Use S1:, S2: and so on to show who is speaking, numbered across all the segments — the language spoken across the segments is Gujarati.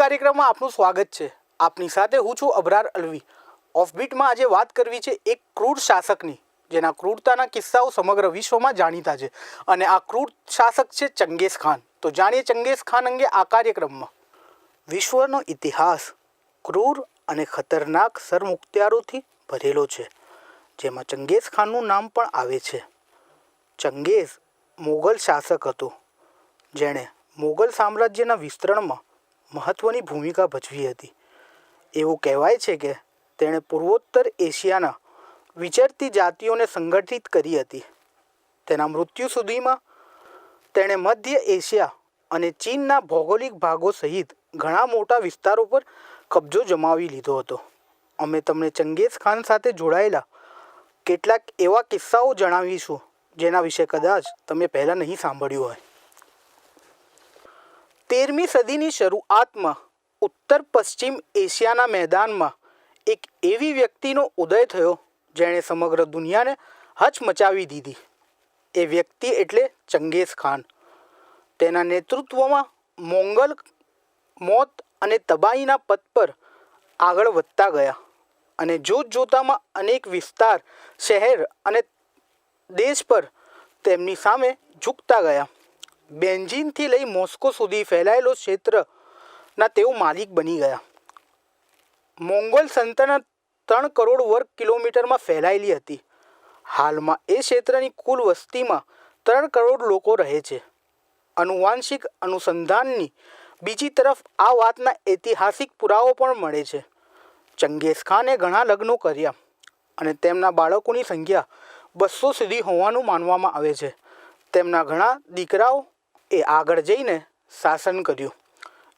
S1: કાર્યક્રમમાં આપનું સ્વાગત છે. આપની સાથે હું છું અબરાર અલવી. ઓફબીટમાં આજે વાત કરવી છે એક ક્રૂર શાસકની, જેના ક્રૂરતાના કિસ્સાઓ સમગ્ર વિશ્વમાં જાણીતા છે. અને આ ક્રૂર શાસક છે ચંગેઝ ખાન. તો જાણીએ ચંગેઝ ખાન અંગે આ કાર્યક્રમમાં. વિશ્વનો ઇતિહાસ ક્રૂર અને ખતરનાક સરમુખત્યારોથી ભરેલો છે, જેમાં ચંગેઝ ખાનનું નામ પણ આવે છે. ચંગેઝ મોગલ શાસક હતો. જેણે મોગલ સામ્રાજ્યના વિસ્તરણમાં મહત્ત્વની ભૂમિકા ભજવી હતી. એવું કહેવાય છે કે તેણે પૂર્વોત્તર એશિયાના વિચરતી જાતિઓને સંગઠિત કરી હતી. તેના મૃત્યુ સુધીમાં તેણે મધ્ય એશિયા અને ચીનના ભૌગોલિક ભાગો સહિત ઘણા મોટા વિસ્તારો પર કબજો જમાવી લીધો હતો. અમે તમને ચંગેઝ ખાન સાથે જોડાયેલા કેટલાક એવા કિસ્સાઓ જણાવીશું જેના વિશે કદાચ તમે પહેલાં નહીં સાંભળ્યું હોય. તેરમી સદીની શરૂઆતમાં ઉત્તર પશ્ચિમ એશિયાના મેદાનમાં એક એવી વ્યક્તિનો ઉદય થયો જેણે સમગ્ર દુનિયાને હચમચાવી દીધી. એ વ્યક્તિ એટલે ચંગેઝ ખાન. તેના નેતૃત્વમાં મોંગલ મોત અને તબાહીના પથ પર આગળ વધતા ગયા અને જોત જોતામાં અનેક વિસ્તાર, શહેર અને દેશ પર તેમની સામે ઝૂકતા ગયા. બેન્જીનથી લઈ મોસ્કો સુધી ફેલાયેલો ક્ષેત્રના તેઓ માલિક બની ગયા. મોંગોલ સલ્તનત ત્રણ કરોડ વર્ગ કિલોમીટરમાં ફેલાયેલી હતી. હાલમાં એ ક્ષેત્રની કુલ વસ્તીમાં ત્રણ કરોડ લોકો રહે છે. અનુવાંશિક અનુસંધાનની બીજી તરફ આ વાતના ઐતિહાસિક પુરાવો પણ મળે છે. ચંગેઝ ખાને ઘણા લગ્નો કર્યા અને તેમના બાળકોની સંખ્યા બસો સુધી હોવાનું માનવામાં આવે છે. તેમના ઘણા દીકરાઓ એ આગળ જઈને શાસન કર્યું.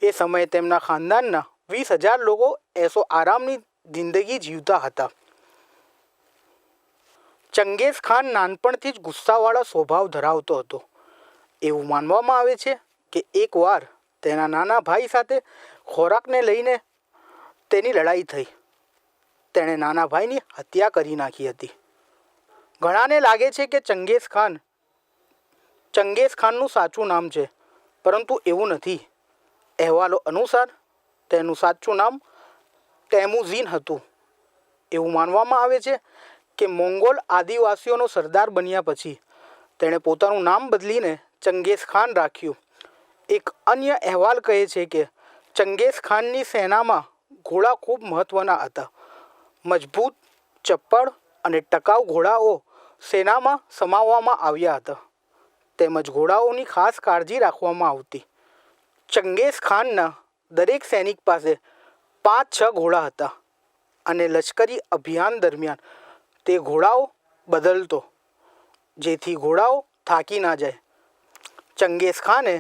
S1: એ સમયે તેમના ખાનદાનના વીસ હજાર લોકો એસો આરામની જિંદગી જીવતા હતા. ચંગેઝ ખાન નાનપણથી જ ગુસ્સાવાળા સ્વભાવ ધરાવતો હતો. એવું માનવામાં આવે છે કે એકવાર તેના નાના ભાઈ સાથે ખોરાકને લઈને તેની લડાઈ થઈ. તેણે નાના ભાઈની હત્યા કરી નાખી હતી. ઘણાને લાગે છે કે ચંગેઝ ખાન ચંગેઝ ખાનનું સાચું નામ છે, પરંતુ એવું નથી. અહેવાલો અનુસાર, તેનું સાચું નામ ટેમુઝીન હતું. એવું માનવામાં આવે છે કે મોંગોલ આદિવાસીઓનો સરદાર બન્યા પછી, તેણે પોતાનું નામ બદલીને ચંગેઝ ખાન રાખ્યું. એક અન્ય અહેવાલ કહે છે કે, ચંગેઝ ખાનની સેનામાં ઘોડા ખૂબ મહત્ત્વના હતા. મજબૂત, ચપ્પળ અને ટકાઉ ઘોડાઓ સેનામાં સમાવવામાં આવ્યા હતા. તેમજ ઘોડાઓની ખાસ કાળજી રાખવામાં આવતી. ચંગેઝ ખાનના દરેક સૈનિક પાસે પાંચ છ ઘોડા હતા અને લશ્કરી અભિયાન દરમિયાન તે ઘોડાઓ બદલતો, જેથી ઘોડાઓ થાકી ના જાય. ચંગેઝ ખાને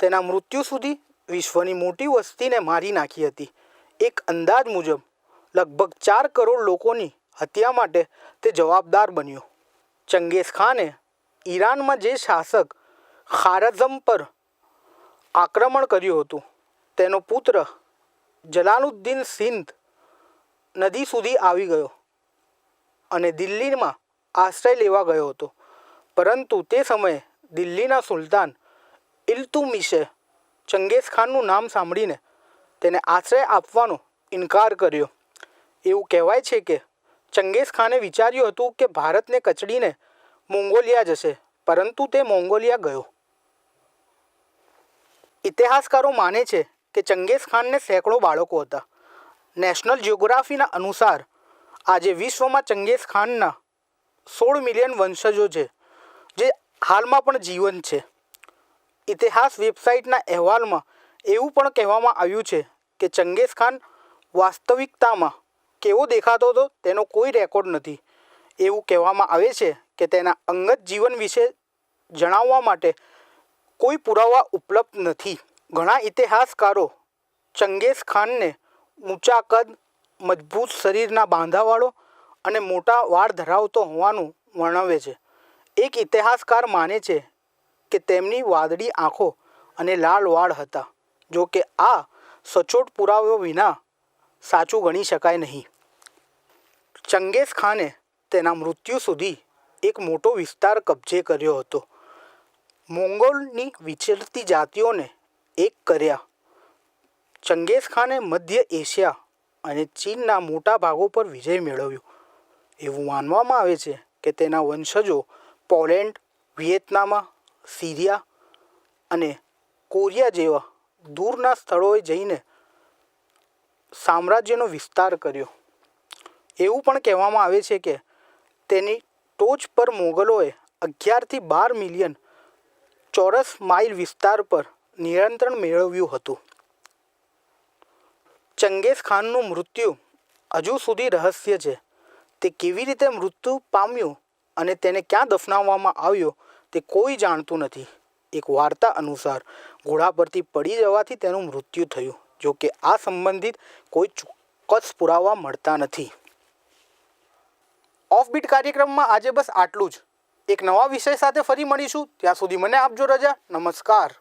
S1: તેના મૃત્યુ સુધી વિશ્વની મોટી વસ્તીને મારી નાખી હતી. એક અંદાજ મુજબ લગભગ ચાર કરોડ લોકોની હત્યા માટે તે જવાબદાર બન્યો. ચંગેઝ ખાને ઈરાનમાં જે શાસક ખારઝમ પર આક્રમણ કર્યું હતું, તેનો પુત્ર જલાલુદ્દીન સિંધ નદી સુધી આવી ગયો અને દિલ્હીમાં આશ્રય લેવા ગયો હતો. પરંતુ તે સમયે દિલ્હીના સુલતાન ઇલ્તુમિશે ચંગેઝ ખાનનું નામ સાંભળીને તેને આશ્રય આપવાનો ઇનકાર કર્યો. એવું કહેવાય છે કે ચંગેઝ ખાને વિચાર્યું હતું કે ભારતને કચડીને મોંગોલિયા જશે પરંતુ તે મોંગોલિયા ગયો. ઇતિહાસકારો માને છે કે ચંગેઝ ખાનને સેંકડો બાળકો હતા. નેશનલ જિયોગ્રાફીના અનુસાર, આજે વિશ્વમાં ચંગેઝ ખાનના સોળ મિલિયન વંશજો છે, જે હાલમાં પણ જીવન છે. ઇતિહાસ વેબસાઇટના અહેવાલમાં એવું પણ કહેવામાં આવ્યું છે કે ચંગેઝ ખાન વાસ્તવિકતામાં કેવો દેખાતો હતો તેનો કોઈ રેકોર્ડ નથી. એવું કહેવામાં આવે છે કે તેના અંગત જીવન વિશે જણાવવા માટે કોઈ પુરાવા ઉપલબ્ધ નથી. ઘણા ઇતિહાસકારો ચંગેઝ ખાનને ઊંચા કદ, મજબૂત શરીરના બાંધાવાળો અને મોટા વાળ ધરાવતો હોવાનું વર્ણવે છે. એક ઇતિહાસકાર માને છે કે તેમની વાદળી આંખો અને લાલ વાળ હતા, જો કે આ સચોટ પુરાવો વિના સાચું ગણી શકાય નહીં. ચંગેઝ ખાને તેના મૃત્યુ સુધી એક મોટો વિસ્તાર કબજે કર્યો હતો. મોંગોલની વિચરતી જાતિઓને એક કર્યા. ચંગેઝ ખાને મધ્ય એશિયા અને ચીનના મોટા ભાગો પર વિજય મેળવ્યો. એવું માનવામાં આવે છે કે તેના વંશજો પોલેન્ડ, વિયેતનામા, સિરિયા અને કોરિયા જેવા દૂરના સ્થળોએ જઈને સામ્રાજ્યનો વિસ્તાર કર્યો. એવું પણ કહેવામાં આવે છે કે તેની ટોચ પર મોગલોએ અગિયારથી બાર મિલિયન ચોરસ માઇલ વિસ્તાર પર નિયંત્રણ મેળવ્યું હતું. ચંગેઝ ખાનનું મૃત્યુ હજુ સુધી રહસ્ય છે. તે કેવી રીતે મૃત્યુ પામ્યું અને તેને ક્યાં દફનાવવામાં આવ્યો તે કોઈ જાણતું નથી. એક વાર્તા અનુસાર, ઘોડા પરથી પડી જવાથી તેનું મૃત્યુ થયું જો કે આ સંબંધિત કોઈ ચોક્કસ પુરાવા મળતા નથી. ઓફબીટ કાર્યક્રમમાં આજે બસ આટલું જ. એક નવા વિષય સાથે ફરી મળીશું. ત્યાં સુધી મને આપજો રજા. નમસ્કાર.